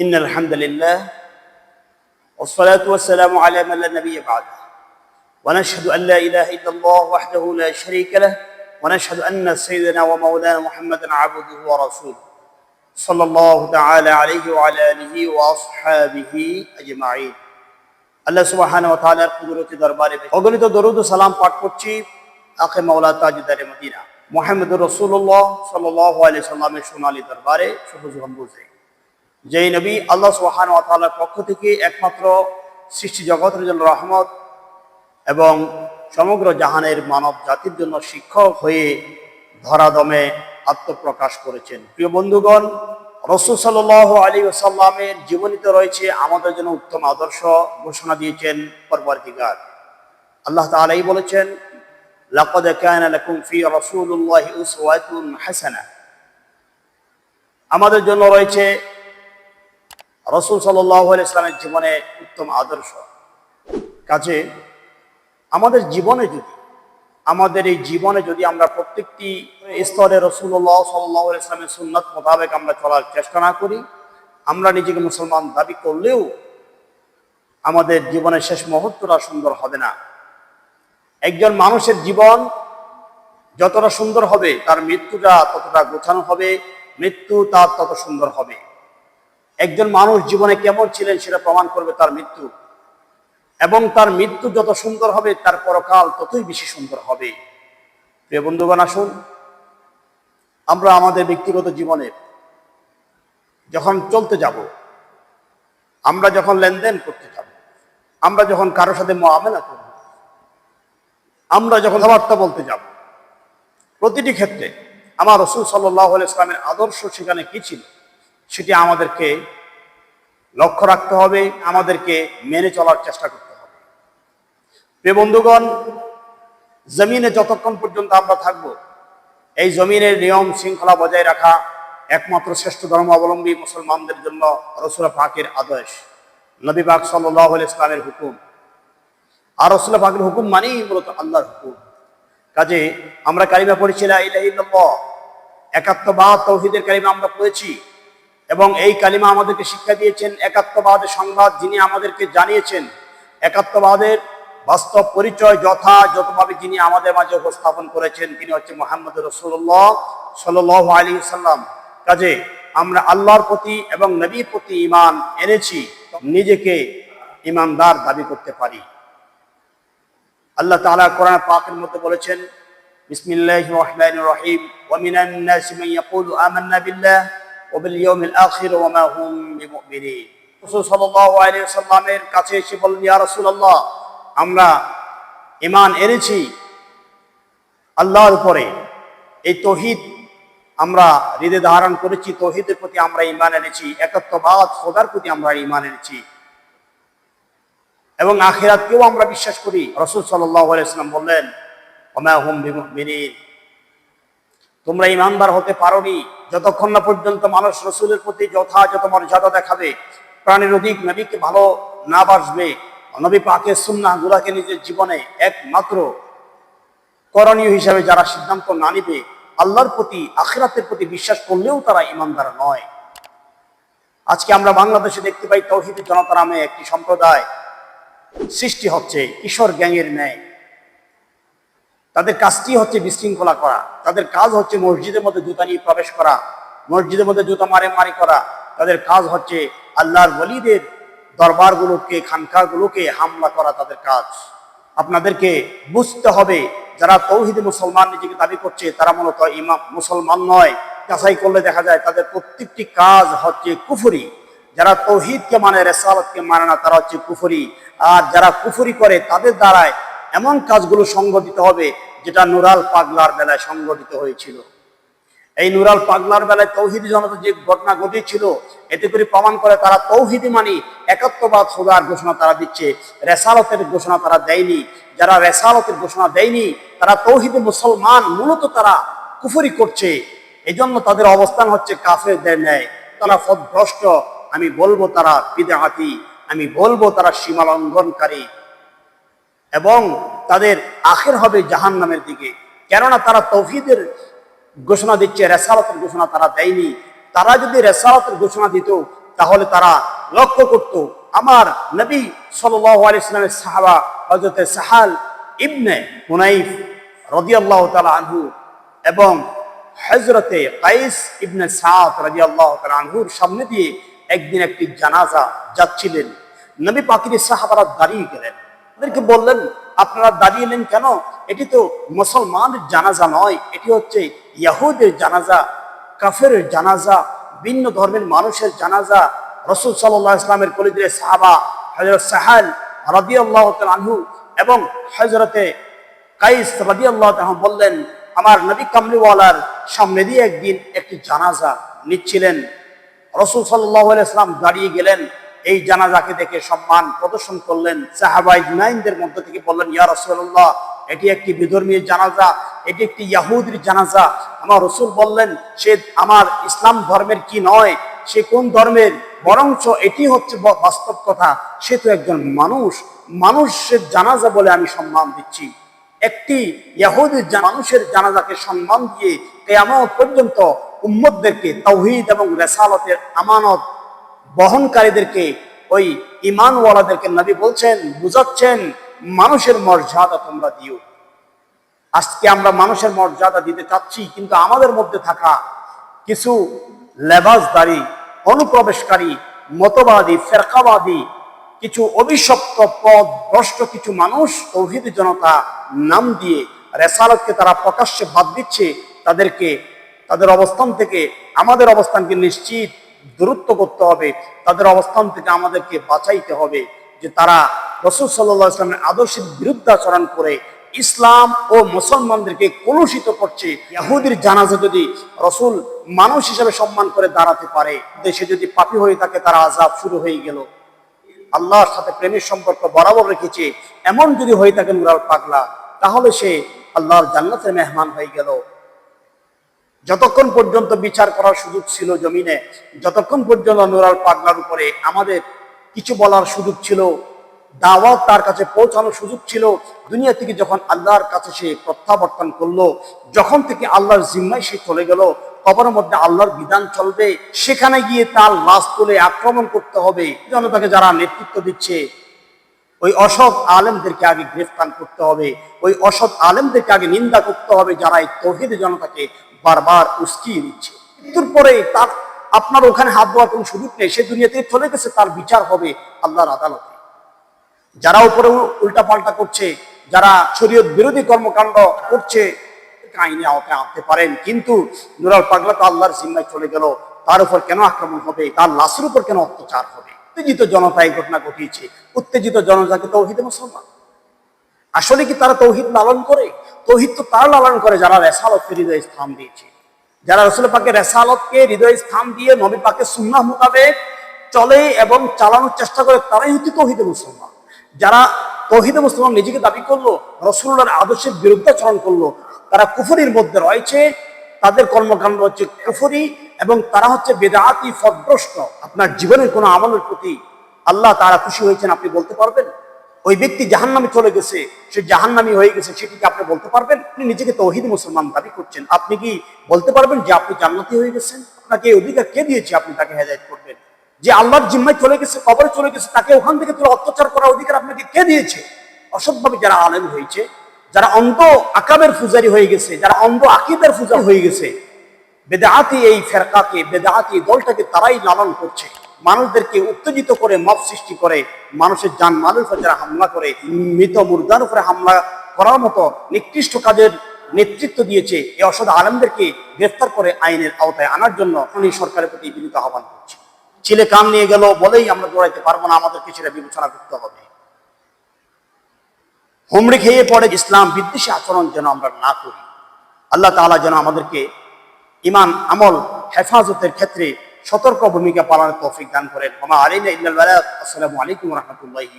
إن الحمد لله والصلاة والسلام على من لا نبي بعد ونشهد أن لا إله إلا الله وحده لا شريك له ونشهد أن سيدنا ومولانا محمدا عبده ورسوله. صلى الله تعالى عليه وعلى آله وأصحابه أجمعين. الله سبحانه وتعالى তালার কুদরতি দরবারে অগণিত দরুদ সালাম পাঠ مولا تاج دار مدينة محمد رسول الله صلى الله عليه وسلم দরবারে শুভ জুহাম বুঝে যেই নবী আল্লাহ সুবহানাহু ওয়া তাআলার পক্ষ থেকে একমাত্র সৃষ্টি জগতের জন্য রহমত এবং সমগ্র জাহানের মানব জাতির জন্য শিক্ষক হয়ে ধরাদমে আত্মপ্রকাশ করেছেন। প্রিয় বন্ধুগণ, রসুল সাল আলী সাল্লামের জীবনীতে রয়েছে আমাদের জন্য উত্তম আদর্শ ঘোষণা দিয়েছেন পরবর্তীকার। আল্লাহ তালাই বলেছেন আমাদের জন্য রয়েছে রসুল আলাইহি ইসলামের জীবনে উত্তম আদর্শ। কাজে আমাদের জীবনে যদি, আমাদের এই জীবনে যদি আমরা প্রত্যেকটি স্তরে রসুল্লাহ সাল্লাহ ইসলামের সুন্নত মোতাবেক আমরা চলার চেষ্টা না করি, আমরা নিজেকে মুসলমান দাবি করলেও আমাদের জীবনের শেষ মুহূর্তটা সুন্দর হবে না। একজন মানুষের জীবন যতটা সুন্দর হবে, তার মৃত্যুটা ততটা গোছানো হবে, মৃত্যু তার তত সুন্দর হবে। একজন মানুষ জীবনে কেমন ছিলেন সেটা প্রমাণ করবে তার মৃত্যু। এবং তার মৃত্যু যত সুন্দর হবে, তার পরকাল ততই বেশি সুন্দর হবে। প্রিয় বন্ধুগণ, আসুন। আমরা আমাদের ব্যক্তিগত জীবনে যখন চলতে যাব, আমরা যখন লেনদেন করতে যাব, আমরা যখন কারোর সাথে মোয়ামেলা করব, আমরা যখন কথাবার্তা বলতে যাব, প্রতিটি ক্ষেত্রে আমার রসুল সাল্লাহ ইসলামের আদর্শ সেখানে কি ছিল? সেটি আমাদেরকে লক্ষ্য রাখতে হবে, আমাদেরকে মেনে চলার চেষ্টা করতে হবে। প্রিয় বন্ধুগণ, জমিনে যতক্ষণ পর্যন্ত আমরা থাকব, এই জমিনের নিয়ম শৃঙ্খলা বজায় রাখা একমাত্র শ্রেষ্ঠ ধর্মাবলম্বী মুসলমানদের জন্য রসুল পাকের আদেশ নবী পাক সাল্লাহ ইসলামের হুকুম। আর রসুল পাকের হুকুম মানেই মূলত আল্লাহর হুকুম। কাজে আমরা কালিমা পড়েছিলাম একাত্মবাদ তৌহিদের কালিমা আমরা পড়েছি। এবং এই কালিমা আমাদেরকে শিক্ষা দিয়েছেন একাত্মবাদের সংবাদ যিনি আমাদেরকে জানিয়েছেন, একাত্মবাদের বাস্তব পরিচয় যথাযথভাবে যিনি আমাদের মাঝে উপস্থাপন করেছেন, তিনি হচ্ছে মোহাম্মদ রসুল্লাহ সাল আলী সাল্লাম কাজে আমরা আল্লাহর প্রতি এবং নবীর প্রতি ইমান এনেছি, নিজেকে ইমানদার দাবি করতে পারি। আল্লাহ তাআলা কোরআন পাকের মধ্যে বলেছেন, বিসমিল্লাহির রহমানির রহিম, ওয়া মিনান নাসি মান ইয়াকুলু আমান্না বিল্লাহ। আখির ওয়া মা হুম বিমুমিনিন। রাসূল সাল্লাল্লাহু আলাইহি ওয়াসাল্লামের কাছে এসে বললেন, ইয়া রাসূলুল্লাহ, আমরা ইমান এনেছি আল্লাহর উপরে। এই তৌহিদ আমরা হৃদয় ধারণ করেছি, তৌহিদের প্রতি আমরা ইমান এনেছি একাত্মবাদ খোদার প্রতি আমরা ইমান এনেছি। এবং আখেরাতকেও আমরা বিশ্বাস করি। রসুল সাল্লাম বললেন হুম তোমরা ইমানদার হতে পারোনি। যতক্ষণ না পর্যন্ত মানুষ রসুলের প্রতি যথাযথ মর্যাদা দেখাবে, প্রাণীর অধিক নবীকে ভালো না বাসবে, নবী পাকে সুন্না গুলাকে নিজের জীবনে একমাত্র করণীয় হিসাবে যারা সিদ্ধান্ত না নিবে, আল্লাহর প্রতি, আখেরাতের প্রতি বিশ্বাস করলেও তারা ইমানদার নয়। আজকে আমরা বাংলাদেশে দেখতে পাই তৌহিদ জনতা নামে একটি সম্প্রদায় সৃষ্টি হচ্ছে, কিশোর গ্যাংয়ের ন্যায়। তাদের কাজটি হচ্ছে বিশৃঙ্খলা করা। তাদের কাজ হচ্ছে মসজিদের মধ্যে জুতা নিয়ে প্রবেশ করা, মসজিদের মধ্যে জুতা মারে মারি করা। তাদের কাজ হচ্ছে আল্লাহর বলিদের দরবারগুলোকে, খানকাগুলোকে হামলা করা তাদের কাজ। আপনাদেরকে বুঝতে হবে, যারা তৌহিদ মুসলমান নিজেকে দাবি করছে, তারা মূলত ইমাম মুসলমান নয়। যাচাই করলে দেখা যায় তাদের প্রত্যেকটি কাজ হচ্ছে কুফুরি। যারা তৌহিদকে মানে রেসালতকে মানে না, তারা হচ্ছে কুফুরি। আর যারা কুফুরি করে, তাদের দ্বারায় এমন কাজগুলো সংগঠিত হবে যেটা নুরাল পাগলার বেলায় সংগঠিত হয়েছিল। এই নুরাল পাগলার বেলায় তৌহিদি জনতা যে ঘটনা ঘটেছিল, এতে করে প্রমাণ করে তারা তৌহিদি মানি একাত্মবাদ খোদার ঘোষণা তারা দিচ্ছে, রেসালতের ঘোষণা তারা দেয়নি। যারা রেসালতের ঘোষণা দেয়নি, তারা তৌহিদি মুসলমান, মূলত তারা কুফরি করছে। এই জন্য তাদের অবস্থান হচ্ছে কাফেরদের ন্যায়। তারা পদভ্রষ্ট আমি বলব তারা বিদেহাতি, আমি বলব তারা সীমা লঙ্ঘনকারী এবং তাদের আখের হবে জাহান নামের দিকে। কেননা তারা তৌহিদের ঘোষণা দিচ্ছে, রেসালতের ঘোষণা তারা দেয়নি। তারা যদি রেসালতের ঘোষণা দিত, তাহলে তারা লক্ষ্য করত, আমার নবী সাল্লাল্লাহু আলাইহি ইসলামের সাহাবা হযরতে সাহাল ইবনে হুনাইফ রাদিয়াল্লাহু তাআলা আনহু এবং হজরতে কাইস ইবনে সাদ রাদিয়াল্লাহু তাআলা আনহুর সামনে দিয়ে একদিন একটি জানাজা যাচ্ছিলেন। নবী পাকের সাহাবারা দাঁড়িয়ে গেলেন। ওদেরকে বললেন, আপনারা দাঁড়িয়ে নেন কেন? এটি তো মুসলমানের জানাজা নয়, এটি হচ্ছে ইয়াহুদের জানাজা কাফের জানাজা, ভিন্ন ধর্মের মানুষের জানাজা। রসুল সাল্লাহ ইসলামের কলিদের সাহাবা হজরত সাহাল রাদিয়াল্লাহু তাআলা আনহু এবং হজরতে কাইস রাদিয়াল্লাহু তাআলা বললেন, আমার নবী কামলিওয়ালার সামনে দিয়ে একদিন একটি জানাজা নিচ্ছিলেন। রসুল সাল্লাহ ইসলাম দাঁড়িয়ে গেলেন। এই জানাজাকে দেখে সম্মান প্রদর্শন করলেন সাহাবাই জুনাইনদের মধ্য থেকে বললেন, ইয়া রসুল্লাহ এটি একটি বিধর্মীয় জানাজা, এটি একটি ইয়াহুদির জানাজা। আমার রসুল বললেন, সে আমার ইসলাম ধর্মের কি নয়? সে কোন ধর্মের? বরঞ্চ এটি হচ্ছে বাস্তব কথা। সে তো একজন মানুষ। মানুষের জানাজা বলে আমি সম্মান দিচ্ছি। একটি ইয়াহুদি মানুষের জানাজাকে সম্মান দিয়ে কেয়ামত পর্যন্ত উম্মতদেরকে তৌহিদ এবং রেসালতের আমানত বহনকারীদেরকে, ওই ইমানওয়ালাদেরকে নবী বলছেন, বুঝাচ্ছেন, মানুষের মর্যাদা তোমরা দিও। আজকে আমরা মানুষের মর্যাদা দিতে চাচ্ছি, কিন্তু আমাদের মধ্যে থাকা কিছু লেবাসদারি, অনুপ্রবেশকারী, মতবাদী, ফেরকাবাদী, কিছু অভিশপ্ত পদ ভ্রষ্ট কিছু মানুষ, তৌহিদ জনতা নাম দিয়ে রেসালতকে তারা প্রকাশ্যে বাদ দিচ্ছে, তাদেরকে, তাদের অবস্থান থেকে আমাদের অবস্থানকে নিশ্চিত দূরত্ব করতে হবে, তাদের অবস্থান থেকে আমাদেরকে বাঁচাইতে হবে। যে তারা রসুল সাল্লাহ ইসলামের আদর্শের বিরুদ্ধাচরণ করে ইসলাম ও মুসলমানদেরকে কলুষিত করছে ইয়াহুদির জানাজা যদি রসুল মানুষ হিসেবে সম্মান করে দাঁড়াতে পারে, দেশে যদি পাপি হয়ে থাকে, তারা আজাব শুরু হয়ে গেল। আল্লাহর সাথে প্রেমের সম্পর্ক বরাবর রেখেছে, এমন যদি হয়ে থাকে নুরাল পাগলা, তাহলে সে আল্লাহর জান্নাতের মেহমান হয়ে গেল। যতক্ষণ পর্যন্ত বিচার করার সুযোগ ছিল জমিনে, যতক্ষণ পর্যন্ত নুরাল পাগলার উপরে আমাদের কিছু বলার সুযোগ ছিল, দাওয়াত তার কাছে পৌঁছানোর সুযোগ ছিল, দুনিয়া থেকে যখন আল্লাহর কাছে সে প্রত্যাবর্তন করল, যখন থেকে আল্লাহর জিম্মায় সে চলে গেল, কবরের মধ্যে আল্লাহর বিধান চলবে, সেখানে গিয়ে তার লাশ তুলে আক্রমণ করতে হবে। জনতাকে যারা নেতৃত্ব দিচ্ছে ওই অসৎ আলেমদেরকে আগে গ্রেফতার করতে হবে, ওই অসৎ আলেমদেরকে আগে নিন্দা করতে হবে যারা এই তৌহিদ জনতাকে বারবার উস্কিয়ে দিচ্ছে। মৃত্যুর পরে তার, আপনার ওখানে হাত দেওয়ার কোনো সুযোগ নেই, সে দুনিয়া থেকে চলে গেছে, তার বিচার হবে আল্লাহর আদালতে। যারা উপরে উল্টা পাল্টা করছে, যারা শরীয়ত বিরোধী কর্মকাণ্ড করছে আইনে আওতায় আনতে পারেন, কিন্তু নুরাল পাগলা তো আল্লাহর জিম্মায় চলে গেল, তার উপর কেন আক্রমণ হবে, তার লাশের উপর কেন অত্যাচার হবে? উত্তেজিত জনতা এই ঘটনা ঘটিয়েছে। উত্তেজিত জনতাকে তৌহিদে মুসলমান। আসলে কি তারা তৌহিদ লালন করে? তৌহিদ তো তারা লালন করে যারা রেসালতকে হৃদয় স্থান দিয়েছে। যারা রসুল পাকে রেসালতকে হৃদয় স্থান দিয়ে নবী পাকে সুন্নাহ মোতাবেক চলে এবং চালানোর চেষ্টা করে, তারাই হচ্ছে তৌহিদে মুসলমান। যারা তৌহিদে মুসলমান নিজেকে দাবি করল রসুল্লাহর আদর্শের বিরুদ্ধাচরণ করল, তারা কুফরির মধ্যে রয়েছে তাদের কর্মকাণ্ড হচ্ছে কুফরি এবং তারা হচ্ছে বেদাতি ফদ্রষ্ট আপনার জীবনের কোনো আমলের প্রতি আল্লাহ তারা খুশি হয়েছেন আপনি বলতে পারবেন? ওই ব্যক্তি জাহান্নামে চলে গেছে, সে জাহান্নামি হয়ে গেছে, সেটিকে আপনি বলতে পারবেন? আপনি নিজেকে তৌহিদ মুসলমান দাবি করছেন। আপনি কি বলতে পারবেন যে আপনি জান্নাতি হয়ে গেছেন? আপনাকে এই অধিকার কে দিয়েছে আপনি তাকে হেদায়ত করবেন? যে আল্লাহর জিম্মায় চলে গেছে, কবরে চলে গেছে, তাকে ওখান থেকে তুলে অত্যাচার করার অধিকার আপনাকে কে দিয়েছে? অসৎভাবে যারা আলেম হয়েছে যারা অন্ধ আকাবের পূজারি হয়ে গেছে, যারা অন্ধ আকিদের পূজা হয়ে গেছে বেদাহাতি এই ফেরকাকে বেদাহাতি দলটাকে তারাই লালন করছে। মানুষদেরকে উত্তেজিত করে মব সৃষ্টি করে, মানুষের যান মালের যারা হামলা করে, মৃত মুর্দার উপরে হামলা করার মতো নিকৃষ্ট কাজের নেতৃত্ব দিয়েছে, এই অসৎ আলমদেরকে গ্রেফতার করে আইনের আওতায় আনার জন্য উনি সরকারের প্রতি বিনীত আহ্বান করছে। ছেলে কান নিয়ে গেল, বলেই আমরা দৌড়াইতে পারব না, আমাদেরকে সেটা বিবেচনা করতে হবে। হুমড়ি খেয়ে পড়ে ইসলাম বিদ্বেষী আচরণ যেন আমরা না করি। আল্লাহ তালা যেন আমাদেরকে ইমান আমল, হেফাজতের ক্ষেত্রে সতর্ক ভূমিকা পালনের তৌফিক দান করেন। আসসালামু আলাইকুম রাহমাতুল্লাহি